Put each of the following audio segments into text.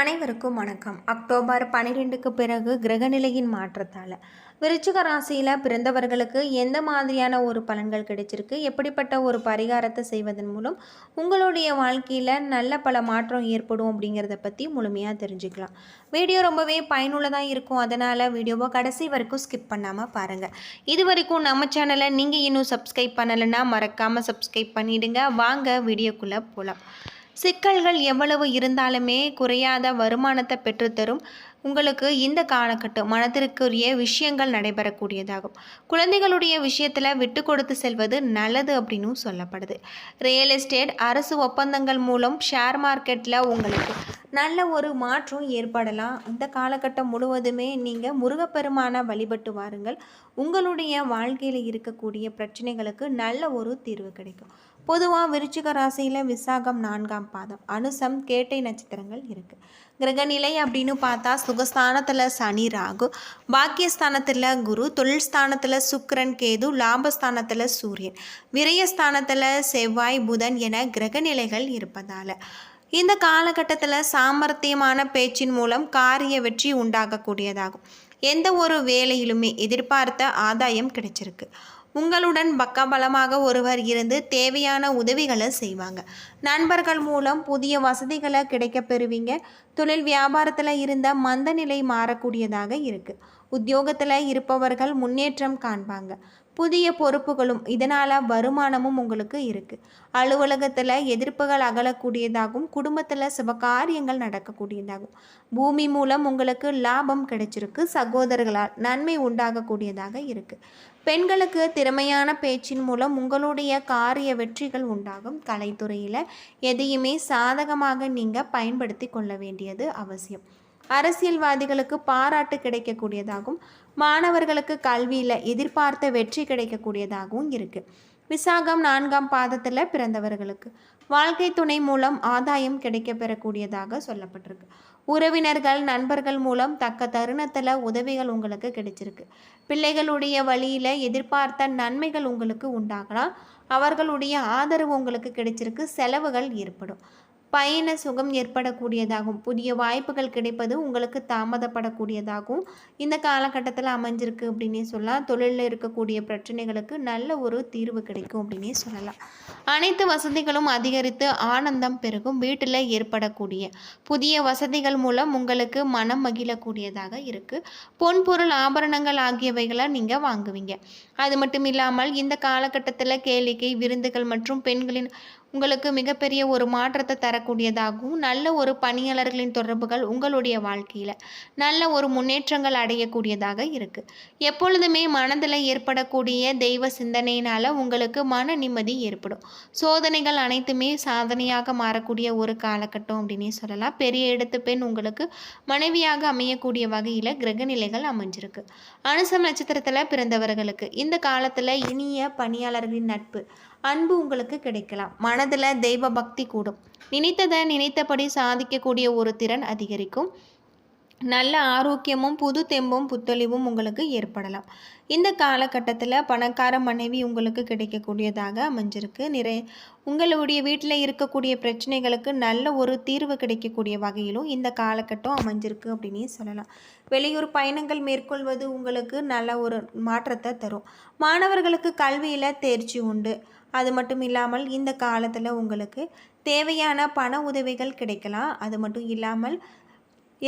அனைவருக்கும் வணக்கம். அக்டோபர் பன்னிரெண்டுக்கு பிறகு கிரகநிலையின் மாற்றத்தால். விருச்சிக ராசியில் பிறந்தவர்களுக்கு எந்த மாதிரியான ஒரு பலன்கள் கிடைச்சிருக்கு? எப்படிப்பட்ட ஒரு பரிகாரத்தை செய்வதன் மூலம் உங்களுடைய வாழ்க்கையில் நல்ல பல மாற்றம் ஏற்படும் அப்படிங்கிறத பற்றி முழுமையாக தெரிஞ்சுக்கலாம். வீடியோ ரொம்பவே பயனுள்ளதாக இருக்கும். அதனால் வீடியோவை கடைசி வரைக்கும் ஸ்கிப் பண்ணாமல் பாருங்கள் இது வரைக்கும் நம்ம சேனலை நீங்கள் இன்னும் சப்ஸ்கிரைப் பண்ணலைன்னா மறக்காமல் சப்ஸ்கிரைப் பண்ணிவிடுங்க வாங்க வீடியோக்குள்ளே போகலாம் சிக்கல்கள் எவ்வளவு இருந்தாலுமே குறையாத வருமானத்தை பெற்றுத்தரும். உங்களுக்கு இந்த காலகட்டம் மனதிற்குரிய விஷயங்கள் நடைபெறக்கூடியதாகும். குழந்தைகளுடைய விஷயத்தில் விட்டு கொடுத்து செல்வது நல்லது அப்படின்னும் சொல்லப்படுது. ரியல் எஸ்டேட் அரசு ஒப்பந்தங்கள் மூலம் ஷேர் மார்க்கெட்டில் உங்களுக்கு நல்ல ஒரு மாற்றம் ஏற்படலாம். இந்த காலகட்டம் முழுவதுமே நீங்கள் முருகப்பெருமான வழிபட்டு வாருங்கள். உங்களுடைய வாழ்க்கையில் இருக்கக்கூடிய பிரச்சனைகளுக்கு நல்ல ஒரு தீர்வு கிடைக்கும். பொதுவாக விருச்சிக ராசியில் விசாகம் நான்காம் பாதம். அனுசம் கேட்டை நட்சத்திரங்கள் இருக்குது கிரகநிலை அப்படின்னு பார்த்தா சுகஸ்தானத்தில் சனி ராகு. பாக்கியஸ்தானத்தில் குரு தொழில் ஸ்தானத்தில் சுக்கரன் கேது லாபஸ்தானத்தில் சூரியன். விரயஸ்தானத்தில் செவ்வாய் புதன் என கிரகநிலைகள் இருப்பதால். இந்த காலகட்டத்தில் சாமர்த்தியமான பேச்சின் மூலம் காரிய வெற்றி உண்டாகக்கூடியதாகும். எந்த ஒரு வேலையிலுமே எதிர்பார்த்த ஆதாயம் கிடைச்சிருக்கு. உங்களுடன் பக்கபலமாக ஒருவர் இருந்து தேவையான உதவிகளை செய்வாங்க. நண்பர்கள் மூலம் புதிய வசதிகளை கிடைக்க பெறுவீங்க. தொழில் வியாபாரத்தில் இருந்த மந்த நிலை மாறக்கூடியதாக இருக்குது உத்தியோகத்தில் இருப்பவர்கள் முன்னேற்றம் காண்பாங்க. புதிய பொறுப்புகளும் இதனால் வருமானமும் உங்களுக்கு இருக்குது அலுவலகத்தில் எதிர்ப்புகள் அகலக்கூடியதாகவும் குடும்பத்தில் சுபகாரியங்கள் நடக்கக்கூடியதாகும் பூமி மூலம் உங்களுக்கு லாபம் கிடைச்சிருக்கு சகோதரர்களால் நன்மை உண்டாகக்கூடியதாக இருக்குது பெண்களுக்கு திறமையான பேச்சின் மூலம் உங்களுடைய காரிய வெற்றிகள் உண்டாகும். கலைத்துறையில் எதையுமே சாதகமாக நீங்கள் பயன்படுத்தி கொள்ள வேண்டியது அவசியம். அரசியல்வாதிகளுக்கு பாராட்டு கிடைக்கக்கூடியதாகவும் மாணவர்களுக்கு கல்வியில் எதிர்பார்த்த வெற்றி கிடைக்கக்கூடியதாகவும் இருக்குது விசாகம் நான்காம் பாதத்தில் பிறந்தவர்களுக்கு வாழ்க்கை துணை மூலம் ஆதாயம் கிடைக்க பெறக்கூடியதாக சொல்லப்பட்டிருக்கு. உறவினர்கள் நண்பர்கள் மூலம் தக்க தருணத்தில் உதவிகள் உங்களுக்கு கிடைச்சிருக்கு. பிள்ளைகளுடைய வழியில் எதிர்பார்த்த நன்மைகள் உங்களுக்கு உண்டாகலாம். அவர்களுடைய ஆதரவு உங்களுக்கு கிடைச்சிருக்கு. செலவுகள் ஏற்படும். பயண சுகம் ஏற்படக்கூடியதாகும். புதிய வாய்ப்புகள் கிடைப்பது உங்களுக்கு தாமதப்படக்கூடியதாகும். இந்த காலகட்டத்தில் அமைஞ்சிருக்கு அப்படின்னே சொல்லலாம். தொழிலில் இருக்கக்கூடிய பிரச்சனைகளுக்கு நல்ல ஒரு தீர்வு கிடைக்கும் அப்படின்னே சொல்லலாம். அனைத்து வசதிகளும் அதிகரித்து ஆனந்தம் பெருகும். வீட்டில் ஏற்படக்கூடிய புதிய வசதிகள் மூலம் உங்களுக்கு மனம் மகிழக்கூடியதாக இருக்குது பொன்பொருள் ஆபரணங்கள் ஆகியவைகளை நீங்கள் வாங்குவீங்க. அது மட்டும் இல்லாமல் இந்த காலகட்டத்தில் கேளிக்கை விருந்துகள் மற்றும் பெண்களின் உங்களுக்கு மிகப்பெரிய ஒரு மாற்றத்தை தரக்கூடியதாகவும் நல்ல ஒரு பணியாளர்களின் தொடர்புகள் உங்களுடைய வாழ்க்கையில் நல்ல ஒரு முன்னேற்றங்கள் அடையக்கூடியதாக இருக்குது எப்பொழுதுமே மனதில் ஏற்படக்கூடிய தெய்வ சிந்தனையினால் உங்களுக்கு மன நிம்மதி ஏற்படும். சோதனைகள் அனைத்துமே சாதனையாக மாறக்கூடிய ஒரு காலகட்டம் அப்படின்னே சொல்லலாம். பெரிய இடத்து பெண் உங்களுக்கு மனைவியாக அமையக்கூடிய வகையில் கிரகநிலைகள் அமைஞ்சிருக்கு. அனுசம் நட்சத்திரத்தில் பிறந்தவர்களுக்கு இந்த காலத்தில் இனிய பணியாளர்களின் நட்பு அன்பு உங்களுக்கு கிடைக்கலாம். மனதில் தெய்வ பக்தி கூடும். நினைத்ததை நினைத்தபடி சாதிக்கக்கூடிய ஒரு திறன் அதிகரிக்கும். நல்ல ஆரோக்கியமும் புது தெம்பும் புத்தொழிவும் உங்களுக்கு ஏற்படலாம். இந்த காலகட்டத்தில் பணக்கார மனைவி உங்களுக்கு கிடைக்கக்கூடியதாக அமைஞ்சிருக்கு. நிறைய உங்களுடைய வீட்டில் இருக்கக்கூடிய பிரச்சனைகளுக்கு நல்ல ஒரு தீர்வு கிடைக்கக்கூடிய வகையிலும் இந்த காலகட்டம் அமைஞ்சிருக்கு அப்படின்னு சொல்லலாம். வெளியூர் பயணங்கள் மேற்கொள்வது உங்களுக்கு நல்ல ஒரு மாற்றத்தை தரும். மாணவர்களுக்கு கல்வியில் தேர்ச்சி உண்டு. அது மட்டும் இல்லாமல் இந்த காலத்தில் உங்களுக்கு தேவையான பண உதவிகள் கிடைக்கலாம். அது மட்டும் இல்லாமல்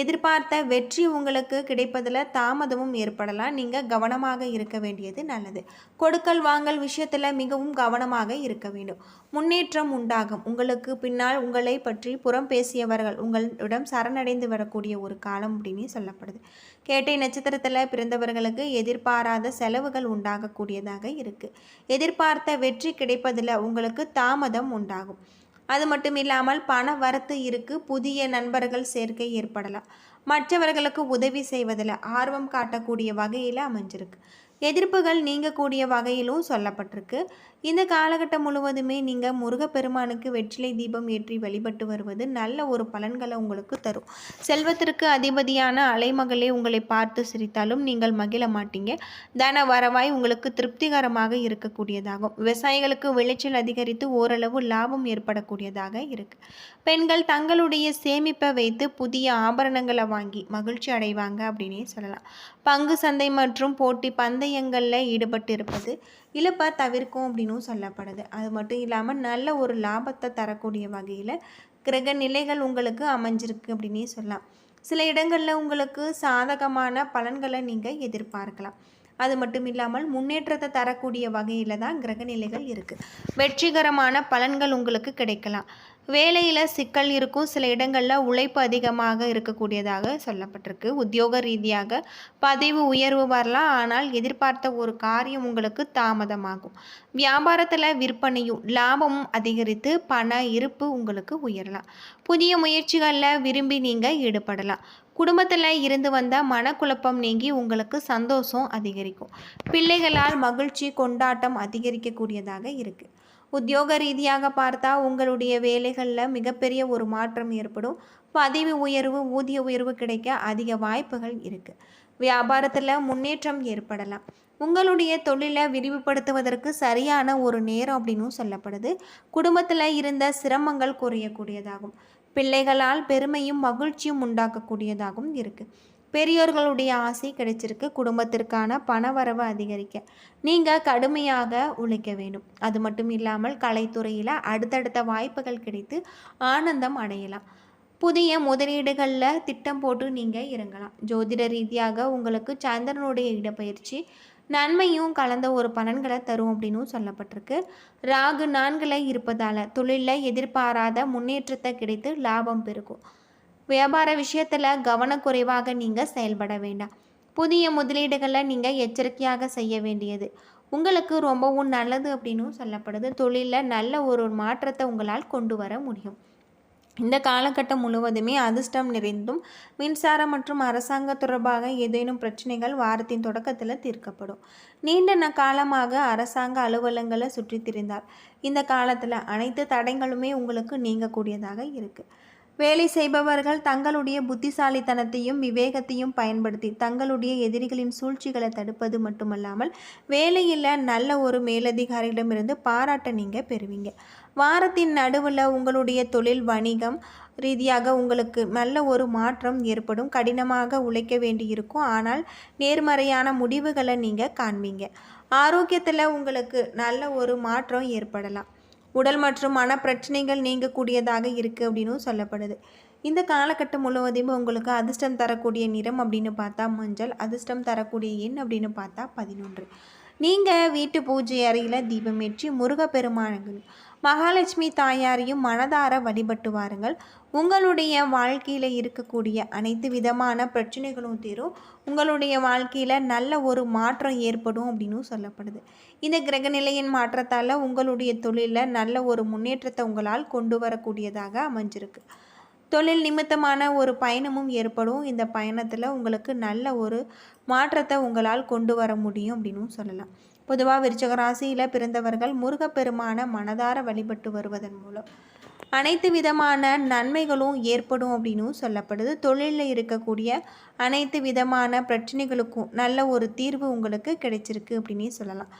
எதிர்பார்த்த வெற்றி உங்களுக்கு கிடைப்பதில் தாமதமும் ஏற்படலாம். நீங்கள் கவனமாக இருக்க வேண்டியது நல்லது. கொடுக்கல் வாங்கல் விஷயத்தில் மிகவும் கவனமாக இருக்க வேண்டும். முன்னேற்றம் உண்டாகும். உங்களுக்கு பின்னால் உங்களை பற்றி புறம் பேசியவர்கள் உங்களிடம் சரணடைந்து வரக்கூடிய ஒரு காலம் அப்படின்னு சொல்லப்படுது. கேட்டை நட்சத்திரத்தில் பிறந்தவர்களுக்கு எதிர்பாராத செலவுகள் உண்டாகக்கூடியதாக இருக்குது எதிர்பார்த்த வெற்றி கிடைப்பதில் உங்களுக்கு தாமதம் உண்டாகும். அது மட்டும் இல்லாமல் பண வரத்து இருக்கு புதிய நண்பர்கள் சேர்க்கை ஏற்படலாம் மற்றவர்களுக்கு உதவி செய்வதில் ஆர்வம் காட்டக்கூடிய வகையில் அமைஞ்சிருக்கு. எதிர்ப்புகள் நீங்கக்கூடிய வகையிலும் சொல்லப்பட்டிருக்கு. இந்த காலகட்டம் முழுவதுமே நீங்கள் முருகப்பெருமானுக்கு வெற்றிலை தீபம் ஏற்றி வழிபட்டு வருவது நல்ல ஒரு பலன்களை உங்களுக்கு தரும். செல்வத்திற்கு அதிபதியான அலைமகளே உங்களை பார்த்து சிரித்தாலும் நீங்கள் மகிழ மாட்டீங்க. தன வரவாய் உங்களுக்கு திருப்திகரமாக இருக்கக்கூடியதாகும். விவசாயிகளுக்கு விளைச்சல் அதிகரித்து ஓரளவு லாபம் ஏற்படக்கூடியதாக இருக்கு. பெண்கள் தங்களுடைய சேமிப்பை வைத்து புதிய ஆபரணங்களை வாங்கி மகிழ்ச்சி அடைவாங்க அப்படின்னே சொல்லலாம். பங்கு சந்தை மற்றும் போட்டி பந்தயங்களில் ஈடுபட்டு இருப்பது இழப்பை தவிர்க்கும் அப்படின்னு அப்படின்னும் சொல்லப்படுது. அது மட்டும் இல்லாமல் நல்ல ஒரு லாபத்தை தரக்கூடிய வகையில் கிரக நிலைகள் உங்களுக்கு அமைஞ்சிருக்கு அப்படின்னே சொல்லலாம். சில இடங்களில் உங்களுக்கு சாதகமான பலன்களை நீங்கள் எதிர்பார்க்கலாம். அது மட்டும் இல்லாமல் முன்னேற்றத்தை தரக்கூடிய வகையில் தான் கிரகநிலைகள் இருக்குது வெற்றிகரமான பலன்கள் உங்களுக்கு கிடைக்கலாம். வேலையில் சிக்கல் இருக்கும். சில இடங்களில் உழைப்பு அதிகமாக இருக்கக்கூடியதாக சொல்லப்பட்டிருக்கு. உத்தியோக ரீதியாக பதவி உயர்வு வரலாம். ஆனால் எதிர்பார்த்த ஒரு காரியம் உங்களுக்கு தாமதமாகும். வியாபாரத்தில் விற்பனையும் லாபமும் அதிகரித்து பண இருப்பு உங்களுக்கு உயரலாம். புதிய முயற்சிகளில் விரும்பி நீங்கள் ஈடுபடலாம். குடும்பத்தில் இருந்து வந்த மனக்குழப்பம் நீங்கி உங்களுக்கு சந்தோஷம் அதிகரிக்கும். பிள்ளைகளால் மகிழ்ச்சி கொண்டாட்டம் அதிகரிக்கக்கூடியதாக இருக்குது உத்தியோக ரீதியாக பார்த்தா உங்களுடைய வேலைகளில் மிகப்பெரிய ஒரு மாற்றம் ஏற்படும். பதவி உயர்வு ஊதிய உயர்வு கிடைக்க அதிக வாய்ப்புகள் இருக்குது வியாபாரத்தில் முன்னேற்றம் ஏற்படலாம். உங்களுடைய தொழிலை விரிவுபடுத்துவதற்கு சரியான ஒரு நேரம் அப்படின்னும் சொல்லப்படுது. குடும்பத்தில் இருந்த சிரமங்கள் குறையக்கூடியதாகும். பிள்ளைகளால் பெருமையும் மகிழ்ச்சியும் உண்டாக்கக்கூடியதாகவும் இருக்குது பெரியோர்களுடைய ஆசை கிடைச்சிருக்கு. குடும்பத்திற்கான பணவரவு அதிகரிக்க. நீங்கள் கடுமையாக உழைக்க வேண்டும். அது மட்டும் இல்லாமல் கலைத்துறையில் அடுத்தடுத்த வாய்ப்புகள் கிடைத்து ஆனந்தம் அடையலாம். புதிய முதலீடுகளில் திட்டம் போட்டு நீங்கள் இறங்கலாம். ஜோதிட ரீதியாக உங்களுக்கு சந்திரனுடைய இடப்பயிற்சி நன்மையும் கலந்த ஒரு பலன்களை தரும் அப்படின்னு சொல்லப்பட்டிருக்கு. ராகு நான்கில் இருப்பதால் தொழிலில் எதிர்பாராத முன்னேற்றத்தை கிடைத்து லாபம் பெருகும். வியாபார விஷயத்தில் கவனக்குறைவாக நீங்கள் செயல்பட வேண்டாம். புதிய முதலீடுகளை நீங்கள் எச்சரிக்கையாக செய்ய வேண்டியது. உங்களுக்கு ரொம்பவும் நல்லது அப்படின்னும் சொல்லப்படுது. தொழிலில் நல்ல ஒரு மாற்றத்தை உங்களால் கொண்டு வர முடியும். இந்த காலகட்டம் முழுவதுமே அதிர்ஷ்டம் நிறைந்தும் மின்சாரம் மற்றும் அரசாங்க தொடர்பாக ஏதேனும் பிரச்சனைகள் வாரத்தின் தொடக்கத்தில் தீர்க்கப்படும். நீண்ட காலமாக அரசாங்க அலுவலங்களை சுற்றி திரிந்தார். இந்த காலத்தில் அனைத்து தடைகளுமே உங்களுக்கு நீங்கக்கூடியதாக இருக்குது வேலை செய்பவர்கள் தங்களுடைய புத்திசாலித்தனத்தையும் விவேகத்தையும் பயன்படுத்தி தங்களுடைய எதிரிகளின் சூழ்ச்சிகளை தடுப்பது மட்டுமல்லாமல் வேலையில் நல்ல ஒரு மேலதிகாரியிடமிருந்து பாராட்ட நீங்கள் பெறுவீங்க. வாரத்தின் நடுவில் உங்களுடைய தொழில் வணிகம் ரீதியாக உங்களுக்கு நல்ல ஒரு மாற்றம் ஏற்படும். கடினமாக உழைக்க வேண்டியிருக்கும். ஆனால் நேர்மறையான முடிவுகளை நீங்கள் காண்பீங்க. ஆரோக்கியத்தில் உங்களுக்கு நல்ல ஒரு மாற்றம் ஏற்படலாம். உடல் மற்றும் மன பிரச்சனைகள் நீங்கக்கூடியதாக இருக்குது அப்படின்னும் சொல்லப்படுது. இந்த காலகட்டம் முழுவதையும் உங்களுக்கு அதிர்ஷ்டம் தரக்கூடிய நிறம் அப்படின்னு பார்த்தா மஞ்சள் அதிர்ஷ்டம் தரக்கூடிய எண் அப்படின்னு பார்த்தா பதினொன்று. நீங்கள் வீட்டு பூஜை அறையில் தீபமேற்றி முருகப்பெருமானங்கள் மகாலட்சுமி தாயாரையும் மனதார வழிபட்டு வாருங்கள். உங்களுடைய வாழ்க்கையில் இருக்கக்கூடிய அனைத்து விதமான பிரச்சனைகளும் தீரும். உங்களுடைய வாழ்க்கையில் நல்ல ஒரு மாற்றம் ஏற்படும் அப்படின்னு சொல்லப்படுது. இந்த கிரகநிலையின் மாற்றத்தால் உங்களுடைய தொழிலில் நல்ல ஒரு முன்னேற்றத்தை உங்களால் கொண்டு வரக்கூடியதாக அமைஞ்சிருக்கு. தொழில் நிமித்தமான ஒரு பயணமும் ஏற்படும். இந்த பயணத்தில் உங்களுக்கு நல்ல ஒரு மாற்றத்தை உங்களால் கொண்டு வர முடியும் அப்படின்னு சொல்லலாம். பொதுவாக விருச்சக ராசியில் பிறந்தவர்கள் முருகப்பெருமான மனதார வழிபட்டு வருவதன் மூலம். அனைத்து விதமான நன்மைகளும் ஏற்படும் அப்படின்னும் சொல்லப்படுது. தொழிலில் இருக்கக்கூடிய அனைத்து விதமான பிரச்சனைகளுக்கும் நல்ல ஒரு தீர்வு உங்களுக்கு கிடைச்சிருக்கு அப்படின்னு சொல்லலாம்.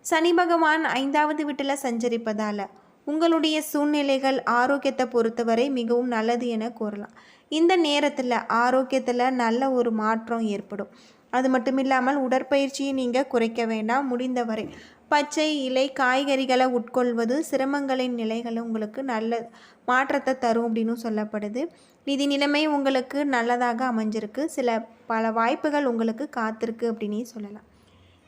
சனி பகவான் ஐந்தாவது வீட்டில் சஞ்சரிப்பதால் உங்களுடைய சூழ்நிலைகள் ஆரோக்கியத்தை பொறுத்தவரை மிகவும் நல்லது என கூறலாம். இந்த நேரத்தில் ஆரோக்கியத்தில் நல்ல ஒரு மாற்றம் ஏற்படும். அது மட்டும் இல்லாமல் உடற்பயிற்சியை நீங்கள் குறைக்க வேண்டாம். முடிந்தவரை பச்சை இலை காய்கறிகளை உட்கொள்வது சிரமங்களின் நிலைகளை உங்களுக்கு நல்ல மாற்றத்தை தரும் அப்படின்னு சொல்லப்படுது. நிதி நிலைமை உங்களுக்கு நல்லதாக அமைஞ்சிருக்கு. சில பல வாய்ப்புகள் உங்களுக்கு காத்திருக்கு அப்படின்னு சொல்லலாம்.